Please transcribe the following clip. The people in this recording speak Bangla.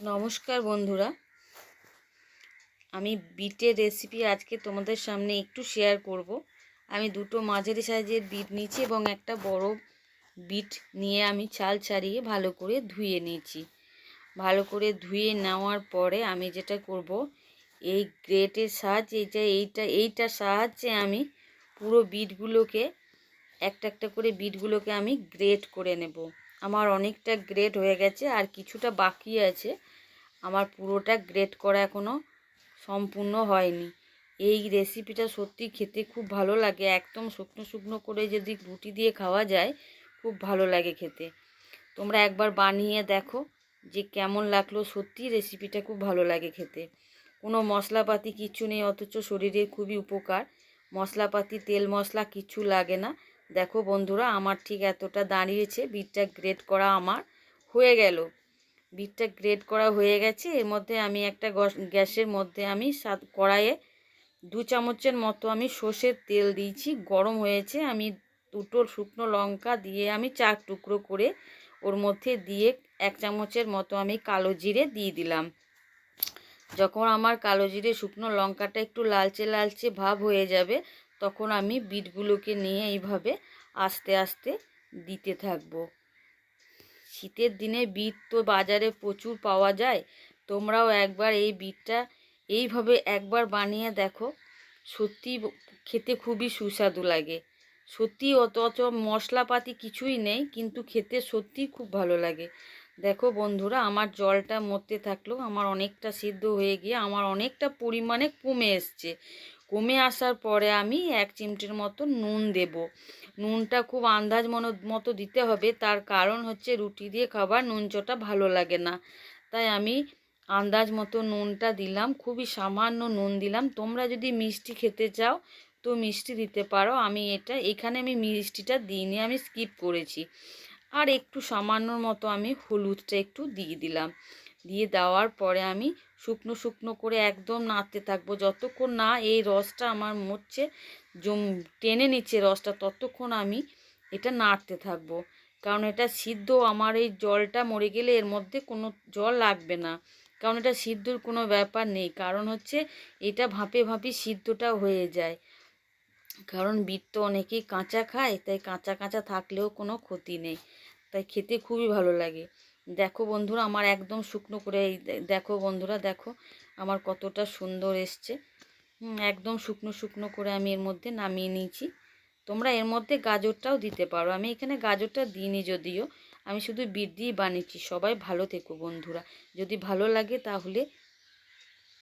নমস্কার বন্ধুরা। আমি বিটের রেসিপি আজকে তোমাদের সামনে একটু শেয়ার করব। আমি দুটো মাঝারি সাইজের বিট নিয়েছি এবং একটা বড় বিট নিয়ে আমি চাল ছাড়িয়ে ভালো করে ধুয়ে নিয়েছি। ভালো করে ধুয়ে নেওয়ার পরে আমি যেটা করব, এই গ্রেটের সাহায্যে এইটা এইটা এইটার সাহায্যে আমি পুরো বিটগুলোকে, একটা একটা করে বিটগুলোকে আমি গ্রেট করে নেব। আমার অনেকটা গ্রেট হয়ে গেছে আর কিছুটা বাকি আছে। আমার পুরোটা গ্রেট করা এখনও সম্পূর্ণ হয়নি। এই রেসিপিটা সত্যি খেতে খুব ভালো লাগে। একদম শুকনো শুকনো করে যদি রুটি দিয়ে খাওয়া যায়, খুব ভালো লাগে খেতে। তোমরা একবার বানিয়ে দেখো যে কেমন লাগল। সত্যি রেসিপিটা খুব ভালো লাগে খেতে। কোনো মশলাপাতি কিচ্ছু নেই, অথচ শরীরের খুবই উপকার। মশলাপাতি, তেল মশলা কিছু লাগে না। দেখো বন্ধুরা, আমার ঠিক এতটা দাঁড়িয়েছে বিটটা গ্রেড করা আমার হয়ে গেল। বিটটা গ্রেড করা হয়ে গেছে, এর মধ্যে আমি একটা গ্যাসের মধ্যে আমি সাত, কড়াইয়ে দু চামচের মতো আমি সর্ষের তেল দিয়েছি, গরম হয়েছে, আমি দুটো শুকনো লঙ্কা দিয়ে আমি চার টুকরো করে ওর মধ্যে দিয়ে এক চামচের মতো আমি কালো জিরে দিয়ে দিলাম। যখন আমার কালো জিরে শুকনো লঙ্কাটা একটু লালচে লালচে ভাব হয়ে যাবে তখন আমি বিটগুলোকে নিয়ে এইভাবে আস্তে আস্তে দিতে থাকব। শীতের দিনে বিট তো বাজারে প্রচুর পাওয়া যায়। তোমরাও একবার এই বিটটা এইভাবে একবার বানিয়ে দেখো। সত্যি খেতে খুবই সুস্বাদু লাগে। সত্যি অত অত মশলাপাতি কিছুই নেই, কিন্তু খেতে সত্যি খুব ভালো লাগে। দেখো বন্ধুরা, আমার জলটা মরতে থাকল আমার অনেকটা সিদ্ধ হয়ে গিয়ে আমার অনেকটা পরিমাণে কমে এসছে। কমে আসার পরে আমি এক চিমটির মতো নুন দেব। নুনটা খুব আন্দাজ মতো দিতে হবে, তার কারণ হচ্ছে রুটি দিয়ে খাবার নুন চটা ভালো লাগে না। তাই আমি আন্দাজ মতো নুনটা দিলাম, খুবই সামান্য নুন দিলাম। তোমরা যদি মিষ্টি খেতে চাও তো মিষ্টি দিতে পারো, আমি এটা, এখানে আমি মিষ্টিটা দিইনি, আমি স্কিপ করেছি। আর একটু সামান্য মতো আমি হলুদটা একটু দিয়ে দিলাম। দিয়ে দেওয়ার পরে আমি শুকনো শুকনো করে একদম নাড়তে থাকব। যতক্ষণ না এই রসটা আমার মরছে, জম, টেনে নিচ্ছে রসটা, ততক্ষণ আমি এটা নাড়তে থাকব। কারণ এটা সিদ্ধ, আমার এই জলটা মরে গেলে এর মধ্যে কোনো জল লাগবে না। কারণ এটা সিদ্ধর কোনো ব্যাপার নেই। কারণ হচ্ছে এটা ভাপে ভাপি সিদ্ধটা হয়ে যায়। কারণ বিট তো অনেকেই কাঁচা খায়, তাই কাঁচা কাঁচা থাকলেও কোনো ক্ষতি নেই। তাই খেতে খুবই ভালো লাগে। দেখো বন্ধুরা, আমার একদম শুকনো করে এই দেখো বন্ধুরা, দেখো আমার কতটা সুন্দর এসছে। একদম শুকনো শুকনো করে আমি এর মধ্যে নামিয়ে নিয়েছি। তোমরা এর মধ্যে গাজরটাও দিতে পারো। আমি এখানে গাজরটা দিইনি যদিও, আমি শুধু বিট দিয়ে বানিয়েছি। সবাই ভালো থেকো বন্ধুরা। যদি ভালো লাগে তাহলে